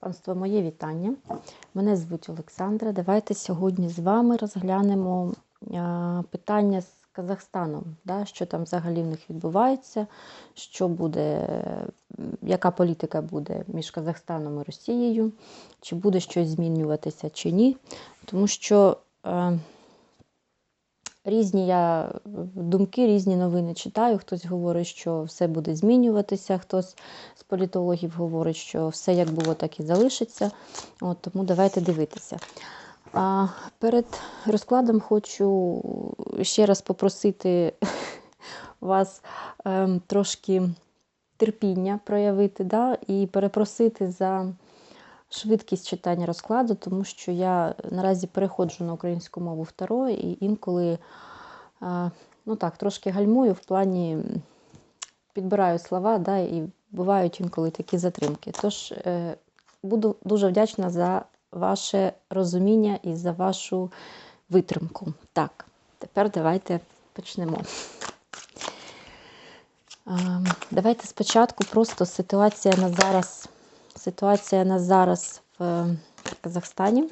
Панство, моє вітання. Мене звуть Олександра. Давайте сьогодні з вами розглянемо питання з Казахстаном, да, що там взагалі в них відбувається, що буде, яка політика буде між Казахстаном і Росією, чи буде щось змінюватися, чи ні. Тому що е, різні я думки, різні новини читаю. Хтось говорить, що все буде змінюватися, хтось з політологів говорить, що все як було, так і залишиться. От, тому давайте дивитися. А перед розкладом хочу ще раз попросити вас ем, трошки терпіння проявити, да, і перепросити за швидкість читання розкладу, тому що я наразі переходжу на українську мову второе, і інколи ну так, трошки гальмую в плані підбираю слова, да, і бувають інколи такі затримки. Тож е, буду дуже вдячна за ваше розуміння і за вашу витримку. Так, тепер давайте почнемо. Ем, Давайте спочатку просто ситуація на зараз. Ситуація на зараз в е, Казахстані,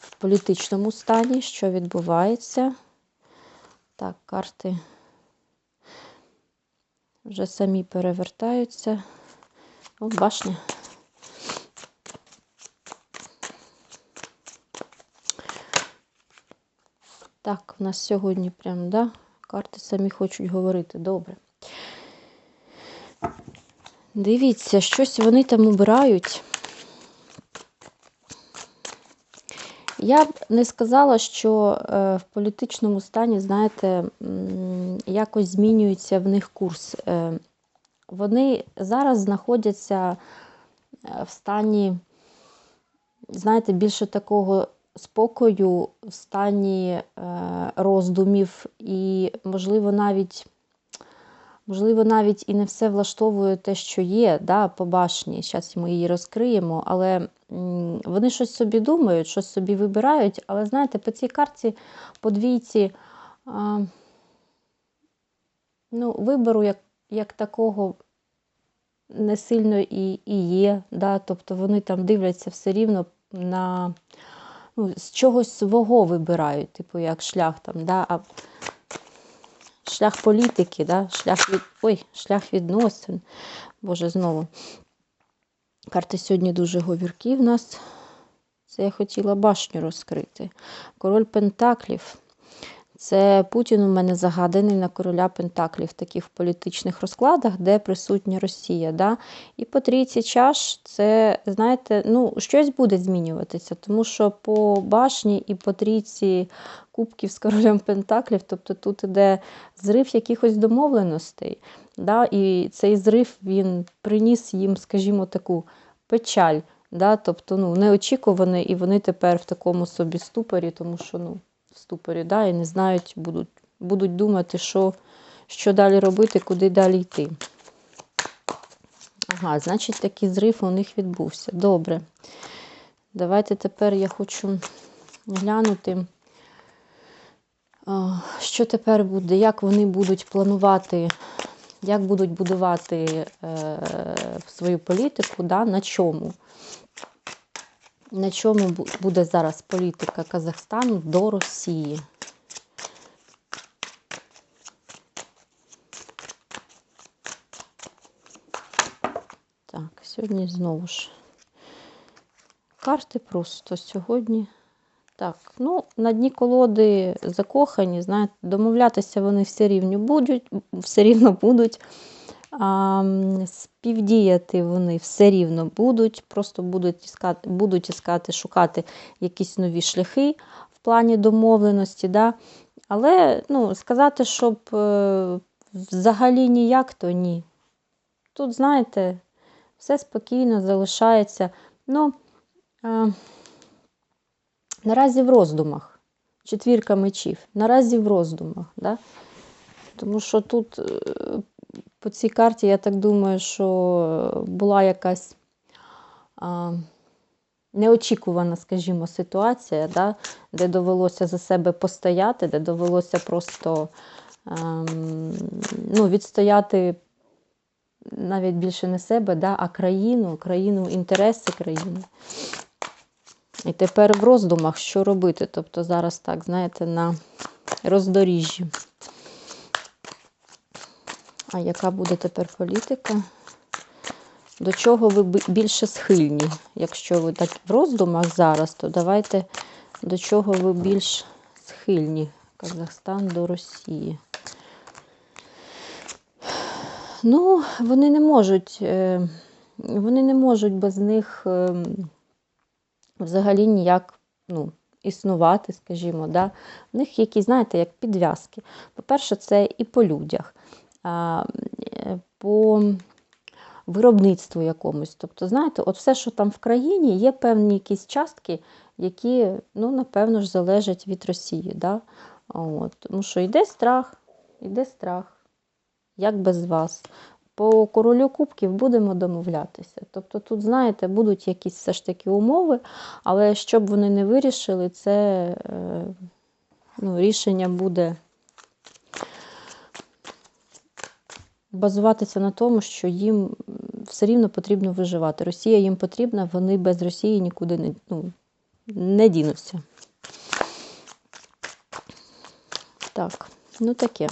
в політичному стані, що відбувається. Так, карти вже самі перевертаються. О, башня. Так, в нас сьогодні прям, да? Карти самі хочуть говорити. Добре. Дивіться, щось вони там обирають. Я б не сказала, що е, в політичному стані, знаєте, якось змінюється в них курс. Е, вони зараз знаходяться е, в стані, знаєте, більше такого спокою, в стані роздумів і, можливо, навіть. Можливо, навіть і не все влаштовує те, що є, да, по башні. Зараз ми її розкриємо, але вони щось собі думають, щось собі вибирають. Але знаєте, по цій карті, по двійці, а, ну, вибору як, як такого не сильно і, і є. Да, тобто вони там дивляться все рівно на ну, з чогось свого вибирають, типу як шлях там. Да, а шлях політики, да? шлях від... Ой, шлях відносин. Боже, знову. Карти сьогодні дуже говіркі в нас. Це я хотіла башню розкрити. Король Пентаклів. Це Путін у мене загаданий на короля Пентаклів в таких політичних розкладах, де присутня Росія. Да? І по трійці чаш це, знаєте, ну, щось буде змінюватися, тому що по башні і по трійці кубків з королем Пентаклів, тобто тут іде зрив якихось домовленостей. Да? І цей зрив він приніс їм, скажімо, таку печаль. Да? Тобто ну, неочікуваний, і вони тепер в такому собі ступорі, тому що ну, ступорі, да? і не знають, будуть, будуть думати, що, що далі робити, куди далі йти. Ага, значить, такий зрив у них відбувся. Добре. Давайте тепер я хочу глянути. Що тепер буде, як вони будуть планувати, як будуть будувати е, свою політику, да, на чому? На чому буде зараз політика Казахстану до Росії? Так, сьогодні знову ж карти просто сьогодні. Так, ну, на дні колоди закохані, знаєте, домовлятися вони все рівно будуть, все рівно будуть. Співдіяти вони все рівно будуть, просто будуть іскати, будуть іскати, шукати якісь нові шляхи в плані домовленості. Да? Але ну, сказати, щоб е, взагалі ніяк, то ні. Тут, знаєте, все спокійно залишається. Ну, е, наразі в роздумах. Четвірка мечів. Наразі в роздумах. Да? Тому що тут е, по цій карті, я так думаю, що була якась а, неочікувана, скажімо, ситуація, да? де довелося за себе постояти, де довелося просто ем, ну, відстояти навіть більше не себе, да, а країну, країну, інтереси країни. І тепер в роздумах, що робити. Тобто зараз так, знаєте, на роздоріжжі. А яка буде тепер політика? До чого ви більше схильні? Якщо ви так в роздумах зараз, то давайте до чого ви більш схильні? Казахстан до Росії. Ну, вони не можуть, е, вони не можуть без них е, взагалі ніяк ну, існувати, скажімо. Да? В них якісь, знаєте, як підв'язки. По-перше, це і по людях, по виробництву якомусь. Тобто, знаєте, от все, що там в країні, є певні якісь частки, які, ну, напевно ж, залежать від Росії. Да? От. Тому що йде страх, йде страх. Як без вас? По королю кубків будемо домовлятися. Тобто тут, знаєте, будуть якісь все ж таки умови, але щоб вони не вирішили, це е, ну, рішення буде базуватися на тому, що їм все рівно потрібно виживати. Росія їм потрібна, вони без Росії нікуди не, ну, не дінуться. Так, ну таке.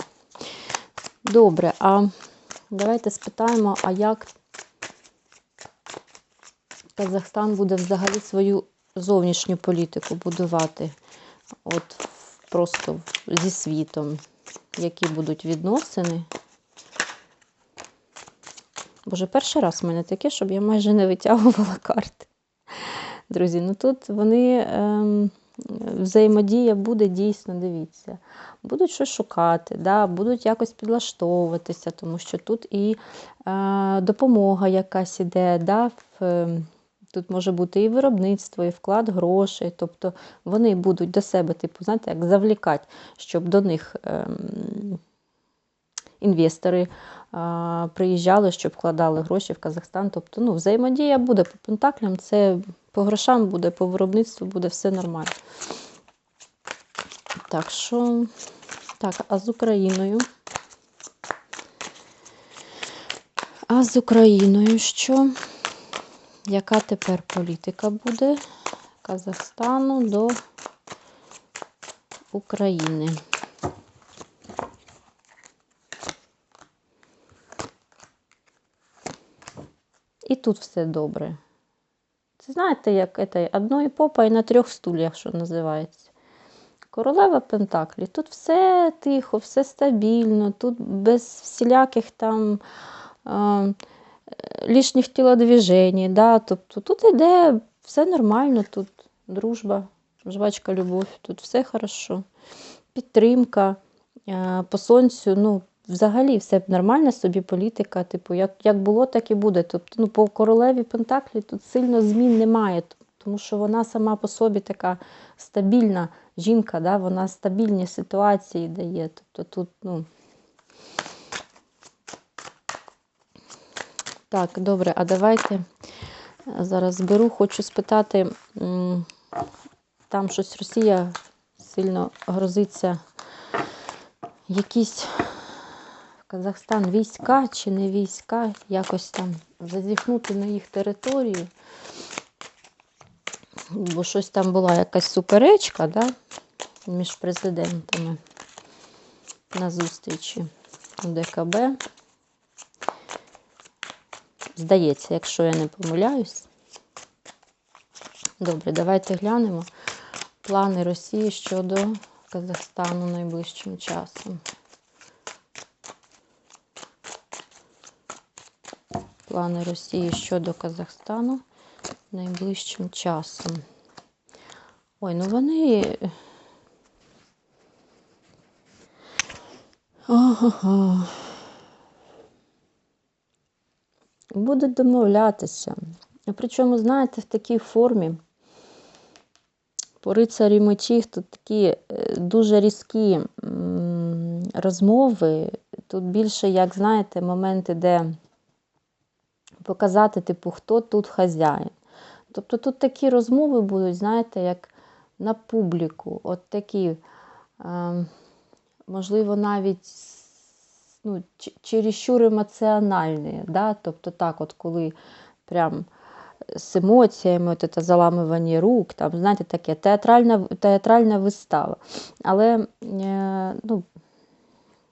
Добре, а давайте спитаємо, а як Казахстан буде взагалі свою зовнішню політику будувати? От просто зі світом, які будуть відносини. Боже, перший раз в мене таке, щоб я майже не витягувала карти. Друзі, ну тут вони ем, взаємодія буде дійсно, дивіться. Будуть щось шукати, да, будуть якось підлаштовуватися, тому що тут і е, допомога якась іде, да, в, е, тут може бути і виробництво, і вклад грошей. Тобто вони будуть до себе, типу, знаєте, як завлікати, щоб до них ем, інвестори приїжджали, щоб вкладали гроші в Казахстан. Тобто, ну, взаємодія буде по пентаклям, це по грошам буде, по виробництву буде все нормально. Так що, так, а з Україною? А з Україною що? Яка тепер політика буде Казахстану до України? Тут все добре. Це знаєте, як одної попа і на трьох стульях, що називається. Королева Пентаклі. Тут все тихо, все стабільно, тут без всіляких там е, лишніх тілодвіжень. Да? Тобто тут йде все нормально, тут дружба, жвачка, любов, тут все хорошо. Підтримка е, по сонцю, ну, взагалі все нормальна собі політика, типу, як, як було, так і буде. Тобто, ну, по королеві Пентаклі тут сильно змін немає, тому що вона сама по собі така стабільна жінка, да, вона стабільні ситуації дає. Тобто тут, ну. Так, добре, а давайте зараз зберу, хочу спитати, там щось Росія сильно грозиться якісь Казахстан війська чи не війська, якось там зазіхнути на їх територію. Бо щось там була якась суперечка да, між президентами на зустрічі у ДКБ. Здається, якщо я не помиляюсь. Добре, давайте глянемо плани Росії щодо Казахстану найближчим часом. Плани Росії щодо Казахстану найближчим часом. Ой, ну вони. Ага. Будуть домовлятися. Причому, знаєте, в такій формі. По рицарі мечів тут такі е, дуже різкі розмови. Тут більше, як знаєте, моменти, де показати, типу, хто тут хазяїн. Тобто тут такі розмови будуть, знаєте, як на публіку. От такі, е, можливо, навіть ну, чересчур емоціональні. Да? Тобто так, от коли прям з емоціями, от це заламування рук, там, знаєте, таке театральна, театральна вистава. Але е, ну,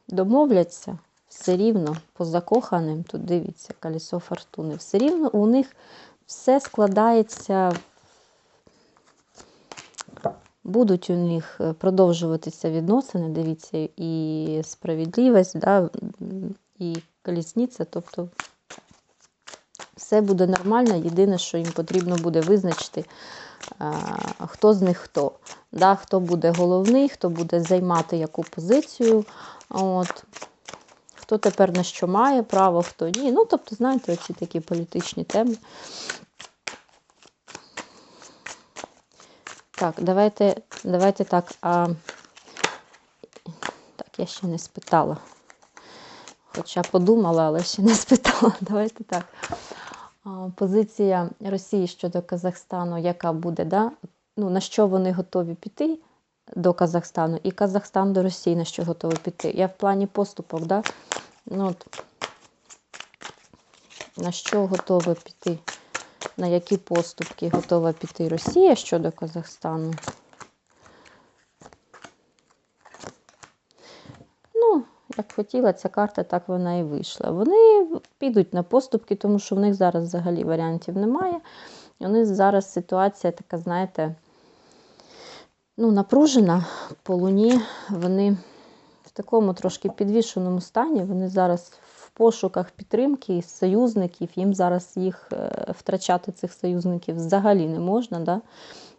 домовляться все рівно по закоханим, тут дивіться, колесо фортуни, все рівно у них все складається. Будуть у них е, продовжуватися відносини, дивіться, і справедливість, да, і колісниця, тобто все буде нормально. Єдине, що їм потрібно буде визначити, хто з них хто. Да, хто буде головний, хто буде займати яку позицію. От. Хто тепер на що має право, хто ні. Ну, тобто, знаєте, оці такі політичні теми. Так, давайте, давайте так. А... Так, я ще не спитала. Хоча подумала, але ще не спитала. Давайте так. Позиція Росії щодо Казахстану, яка буде, да? ну, на що вони готові піти до Казахстану, і Казахстан до Росії на що готовий піти. Я в плані поступок, да? ну, от, на що готова піти, на які поступки готова піти Росія щодо Казахстану. Ну, як хотіла ця карта, так вона і вийшла. Вони підуть на поступки, тому що в них зараз взагалі варіантів немає. І у них зараз ситуація така, знаєте, ну, напружена по луні. Вони в такому трошки підвішеному стані. Вони зараз в пошуках підтримки союзників. Їм зараз їх е, втрачати цих союзників взагалі не можна. Да?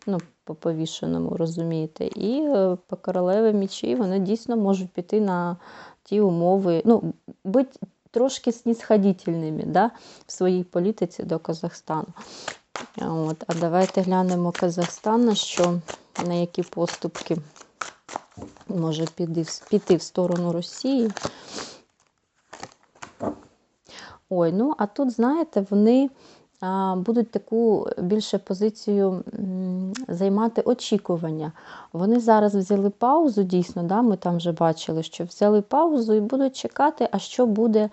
Ну, по повішеному, розумієте. І е, по королеві мічі вони дійсно можуть піти на ті умови, ну, бути трошки снісходительними да, в своїй політиці до Казахстану. От, А давайте глянемо Казахстан, на що, на які поступки може піти, в сторону Росії. Ой, ну а тут, знаєте, вони будуть таку більше позицію займати очікування. Вони зараз взяли паузу, дійсно, да, ми там вже бачили, що взяли паузу і будуть чекати, а що буде,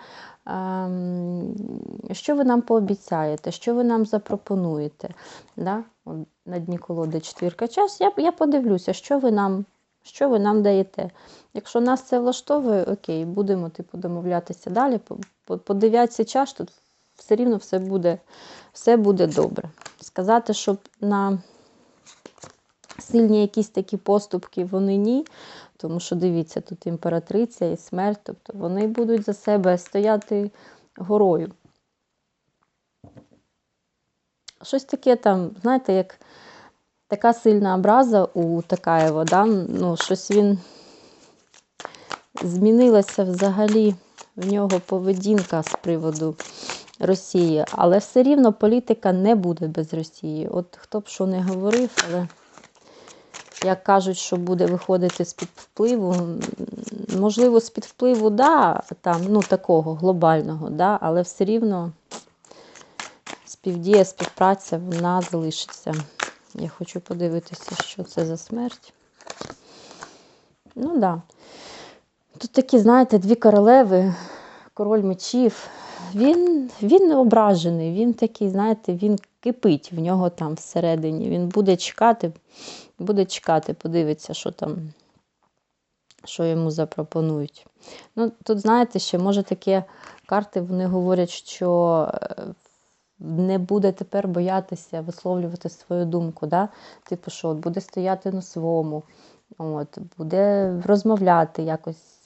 що ви нам пообіцяєте, що ви нам запропонуєте. Да? На дні колоди четвірка час. Я, я подивлюся, що ви нам. Що ви нам даєте? Якщо нас це влаштовує, окей, будемо типу, домовлятися далі. По, по, дев'ятці час тут все рівно все буде, все буде добре. Сказати, щоб на сильні якісь такі поступки вони ні. Тому що дивіться, тут імператриця і смерть, тобто вони будуть за себе стояти горою. Щось таке там, знаєте, як така сильна образа у Такаєва, да? ну, щось він змінилася взагалі в нього поведінка з приводу Росії, але все рівно політика не буде без Росії. От хто б що не говорив, але як кажуть, що буде виходити з-під впливу, можливо, з-під впливу, да, там, ну, такого глобального, да, але все рівно співдія, співпраця, вона залишиться. Я хочу подивитися, що це за смерть. Ну. Да. Тут такі, знаєте, дві королеви, король мечів. Він він ображений, він такий, знаєте, він кипить в нього там всередині. Він буде чекати, буде чекати, подивиться, що там, що йому запропонують. Ну, Тут, знаєте, ще, може, такі карти вони говорять, що не буде тепер боятися висловлювати свою думку. Да? Типу, що от буде стояти на своєму, от, буде розмовляти якось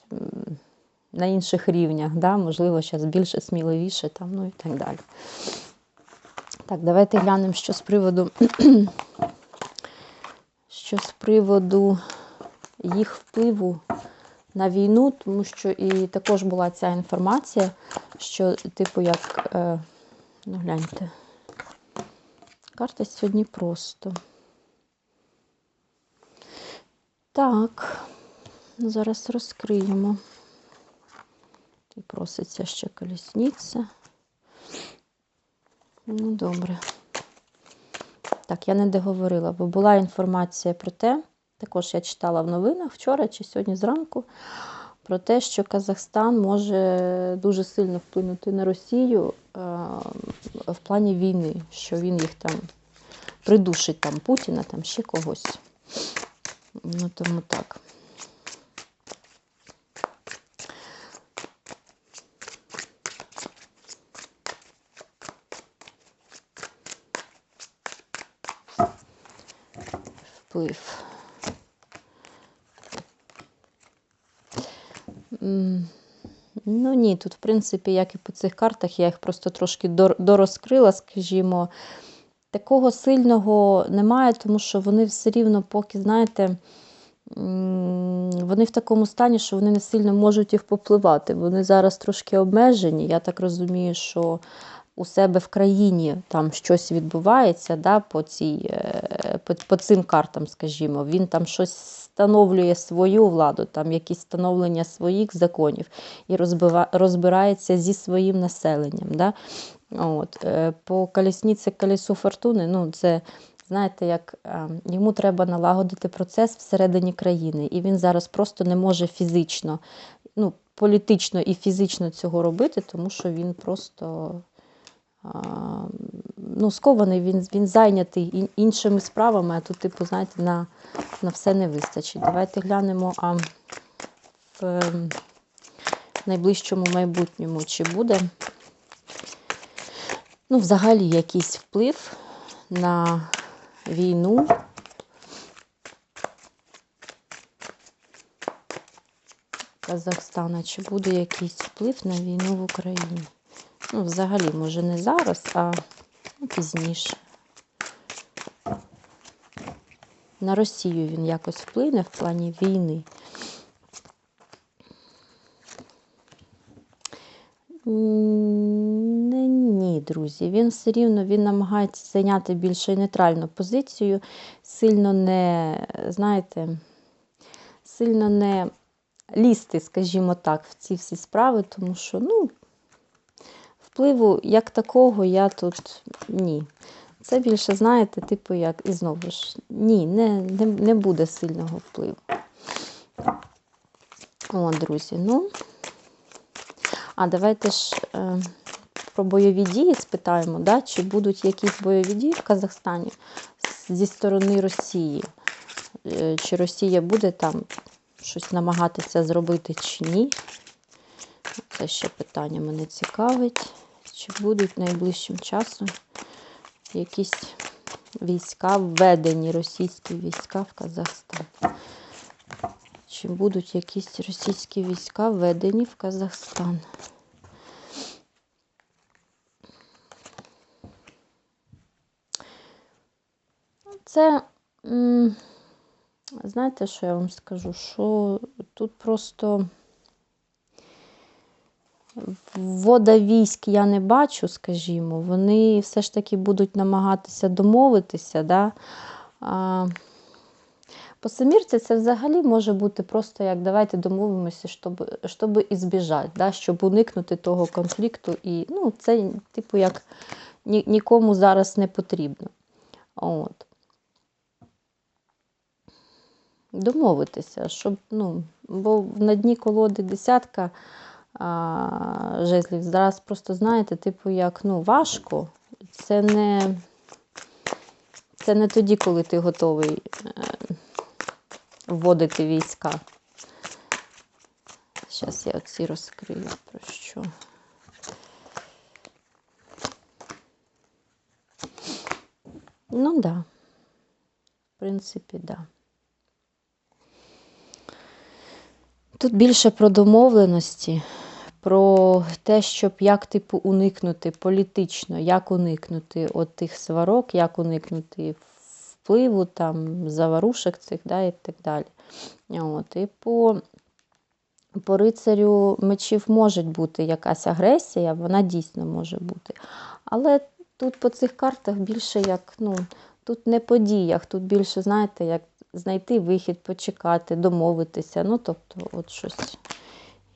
на інших рівнях, да? можливо, зараз більше сміливіше, там, ну і так далі. Так, давайте глянемо, що з приводу, що з приводу їх впливу на війну, тому що і також була ця інформація, що, типу, як, е, ну гляньте, карта сьогодні просто. Так, зараз розкриємо. І проситься ще колісниця. Ну, добре. Так, я не договорила, бо була інформація про те, також я читала в новинах вчора чи сьогодні зранку, про те, що Казахстан може дуже сильно вплинути на Росію е, в плані війни, що він їх там придушить там Путіна, там ще когось. Ну, тому так. Вплив. Ну ні, тут, в принципі, як і по цих картах, я їх просто трошки дорозкрила, скажімо. Такого сильного немає, тому що вони все рівно, поки, знаєте, вони в такому стані, що вони не сильно можуть їх попливати. Вони зараз трошки обмежені. Я так розумію, що у себе в країні там щось відбувається да, по, цій, е, по, цим картам, скажімо. Він там щось встановлює свою владу, там якісь встановлення своїх законів і розбирається зі своїм населенням. Да? От, е, по колісниці колесу фортуни, ну, це, знаєте, як е, йому треба налагодити процес всередині країни, і він зараз просто не може фізично, ну, політично і фізично цього робити, тому що він просто ну, скований, він, він зайнятий ін- іншими справами, а тут, типу, знаєте, на, на все не вистачить. Давайте глянемо, а в ем, найближчому майбутньому чи буде ну, взагалі якийсь вплив на війну. Казахстана, чи буде якийсь вплив на війну в Україні? Ну, взагалі, може, не зараз, а ну, пізніше. На Росію він якось вплине в плані війни. Не, ні, друзі. Він все рівно він намагається зайняти більш нейтральну позицію, сильно не, знаєте, сильно не лізти, скажімо так, в ці всі справи, тому що, ну, впливу як такого я тут ні. Це більше, знаєте, типу, як, і знову ж, ні, не, не, не буде сильного впливу. О, друзі, ну. А давайте ж е, про бойові дії спитаємо, да? чи будуть якісь бойові дії в Казахстані зі сторони Росії? Е, чи Росія буде там щось намагатися зробити чи ні? Це ще питання мене цікавить. Чи будуть найближчим часом якісь війська введені, російські війська в Казахстан? Чи будуть якісь російські війська введені в Казахстан? Це, знаєте, що я вам скажу? Що тут просто ввода військ я не бачу, скажімо. Вони все ж таки будуть намагатися домовитися. Да? А, по Семірці це взагалі може бути просто як давайте домовимося, щоб, щоб ізбіжати, да? щоб уникнути того конфлікту. І ну, це, типу, як ні, нікому зараз не потрібно. От. Домовитися, щоб, ну, бо на дні колоди десятка а, жезлів. Зараз просто знаєте, типу, як ну, важко. Це не, це не тоді, коли ти готовий е, вводити війська. Зараз я оці розкрию про що. Ну так. Да. В принципі, так. Да. Тут більше про домовленості, про те, щоб як типу уникнути політично, як уникнути от тих сварок, як уникнути впливу, там, заварушок цих да, і так далі. От, і по, по рицарю мечів може бути якась агресія, вона дійсно може бути. Але тут по цих картах більше як, ну, тут не по діях, тут більше, знаєте, як знайти вихід, почекати, домовитися. Ну, тобто, от щось.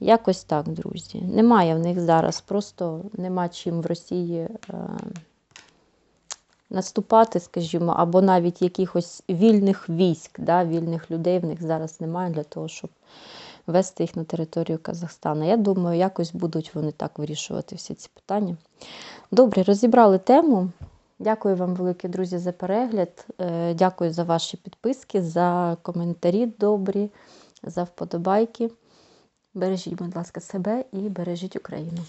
Якось так, друзі. Немає в них зараз, просто нема чим в Росії е, наступати, скажімо, або навіть якихось вільних військ, да, вільних людей в них зараз немає для того, щоб ввести їх на територію Казахстану. Я думаю, якось будуть вони так вирішувати всі ці питання. Добре, розібрали тему. Дякую вам, великі друзі, за перегляд. Е, Дякую за ваші підписки, за коментарі добрі, за вподобайки. Бережіть, будь ласка, себе і бережіть Україну.